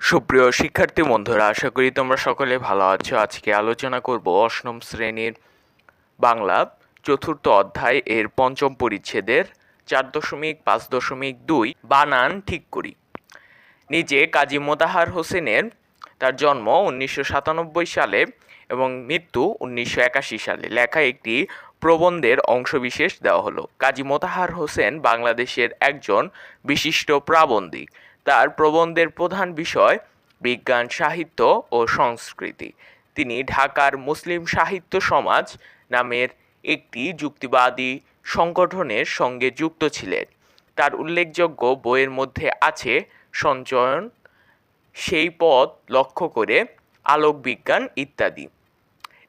সুপ্রিয় শিক্ষার্থী বন্ধুরা, আশা করি তোমরা সকলে ভালো আছো। আজকে আলোচনা করব অষ্টম শ্রেণির বাংলা চতুর্থ অধ্যায় এর পঞ্চম পরিচ্ছেদের চার দশমিক পাঁচ দশমিক দুই বানান ঠিক করি। নিজে কাজী মোতাহার হোসেনের তার জন্ম উনিশশো সাতানব্বই সালে এবং মৃত্যু উনিশশো একাশি সালে। লেখা একটি প্রবন্ধের অংশবিশেষ দেওয়া হলো। কাজী মোতাহার হোসেন বাংলাদেশের একজন বিশিষ্ট প্রাবন্ধিক। তার প্রবন্ধের প্রধান বিষয় বিজ্ঞান, সাহিত্য ও সংস্কৃতি। তিনি ঢাকার মুসলিম সাহিত্য সমাজ নামের একটি যুক্তিবাদী সংগঠনের সঙ্গে যুক্ত ছিলেন। তার উল্লেখযোগ্য বইয়ের মধ্যে আছে সঞ্চয়ন, সেই পথ লক্ষ্য করে আলোক বিজ্ঞান ইত্যাদি।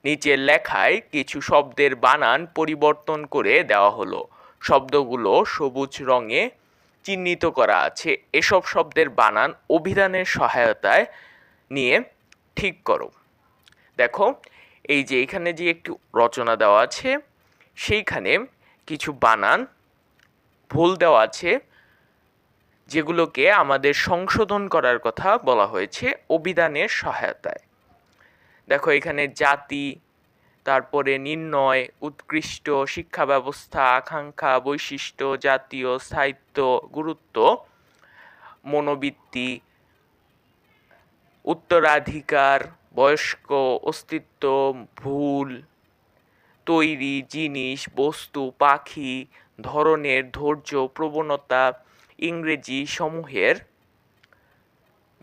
নিচের লেখায় কিছু শব্দের বানান পরিবর্তন করে দেওয়া হলো। শব্দগুলো সবুজ রঙে চিহ্নিত করা আছে। এসব শব্দের বানান অভিধানের সহায়তায় নিয়ে ঠিক করো। দেখো, এই যে এখানে যে একটি রচনা দেওয়া আছে, সেইখানে কিছু বানান ভুল দেওয়া আছে, যেগুলোকে আমাদের সংশোধন করার কথা বলা হয়েছে অভিধানের সহায়তায়। দেখো, এখানে জাতি তারপরে নির্ণয়, উৎকৃষ্ট শিক্ষা ব্যবস্থা আকাঙ্ক্ষা, বৈশিষ্ট্য, জাতীয় সাহিত্য গুরুত্ব, মনোবৃত্তি, উত্তরাধিকার, বয়স্ক, অস্তিত্ব, ভুল, তৈরি জিনিস, বস্তু, পাখি, ধরনের ধৈর্য, প্রবণতা, ইংরেজি সমূহের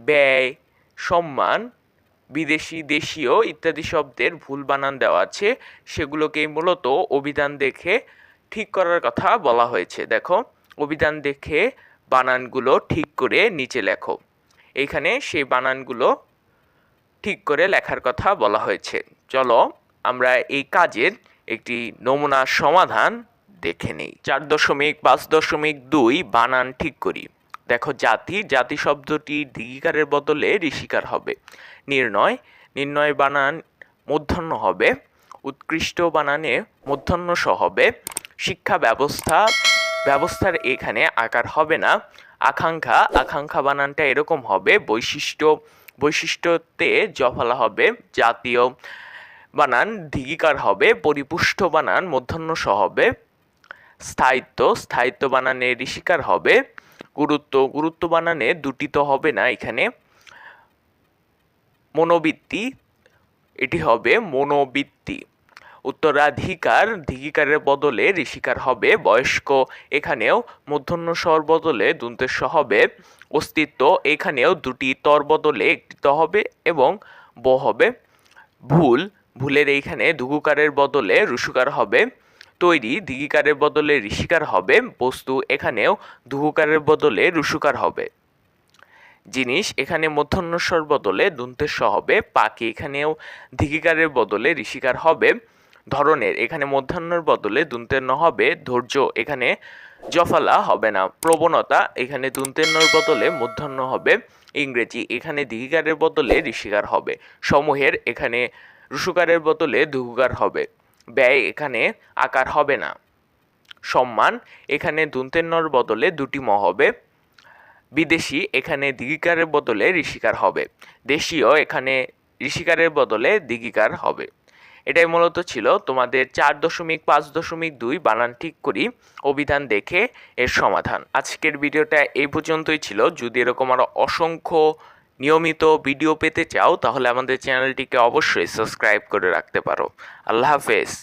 ব্যয়, সম্মান বিদেশি, দেশীয় ইত্যাদি শব্দের ভুল বানান দেওয়া আছে। সেগুলোকে মূলত অভিধান দেখে ঠিক করার কথা বলা হয়েছে। দেখো, অভিধান দেখে বানানগুলো ঠিক করে নিচে লেখো। এইখানে সেই বানানগুলো ঠিক করে লেখার কথা বলা হয়েছে। চলো, আমরা এই কাজের একটি নমুনা সমাধান দেখে নিই। চার দশমিক পাঁচ দশমিক দুই বানান ঠিক করি। দেখো, জাতি জাতি শব্দটি দীঘিকারের বদলে ঋষিকার হবে। নির্ণয় নির্ণয় বানান মূর্ধন্য হবে, উৎকৃষ্ট বানানে মূর্ধন্য স হবে, শিক্ষা ব্যবস্থা, ব্যবস্থার এখানে আকার হবে না, আকাঙ্ক্ষা আকাঙ্ক্ষা বানানটা এরকম হবে, বৈশিষ্ট্য, বৈশিষ্ট্যতে জফলা হবে, জাতীয় বানান দীঘিকার হবে, পরিপুষ্ট বানান মূর্ধন্য স হবে, স্থায়িত্ব স্থায়িত্ব বানানে ঋষিকার হবে, গুরুত্ব গুরুত্ব বানানে দুটি তো হবে না এখানে। মনোবৃত্তি, এটি হবে মনোবৃত্তি। উত্তরাধিকার ধিকারের বদলে ঋষিকার হবে, বয়স্ক এখানেও মূর্ধন্য স্বর বদলে দন্তেস্ব হবে, অস্তিত্ব এখানেও দুটি তর বদলে একটি ত হবে এবং ব হবে। ভুল, ভুলের এইখানে দুগুকারের বদলে রুসুকার হবে, তৈরি দিগিকারের বদলে ঋষিকার হবে, বস্তু এখানেও দুগুকারের বদলে রুসুকার হবে। জিনিস এখানে মধ্যাহ্নস্বর বদলে দন্তেস্ব হবে পাখি এখানেও ধিকিকারের বদলে ঋষিকার হবে। ধরনের, এখানে মধ্যাহ্নর বদলে দুন্তেন্ন হবে, ধৈর্য এখানে জফালা হবে না, প্রবণতা এখানে দুন্তেন্নর বদলে মধ্যাহ্ন হবে। ইংরেজি, এখানে দীঘিকারের বদলে ঋষিকার হবে, সমূহের এখানে রুসুকারের বদলে দুহুকার হবে। ব্যয় এখানে আকার হবে না। সম্মান, এখানে দুন্তেন্নর বদলে দুটি ম হবে। বিদেশি এখানে দিগিকারের বদলে ঋষিকার হবে। দেশীয় এখানে ঋষিকারের বদলে দিগিকার হবে। এটাই মূলত ছিল তোমাদের চার দশমিক পাঁচ দশমিক দুই বানান ঠিক করি, অভিধান দেখে এর সমাধান। আজকের ভিডিওটা এই পর্যন্তই ছিল। যদি এরকম আরও অসংখ্য নিয়মিত ভিডিও পেতে চাও, তাহলে আমাদের চ্যানেলটিকে অবশ্যই সাবস্ক্রাইব করে রাখতে পারো। আল্লাহ হাফেজ।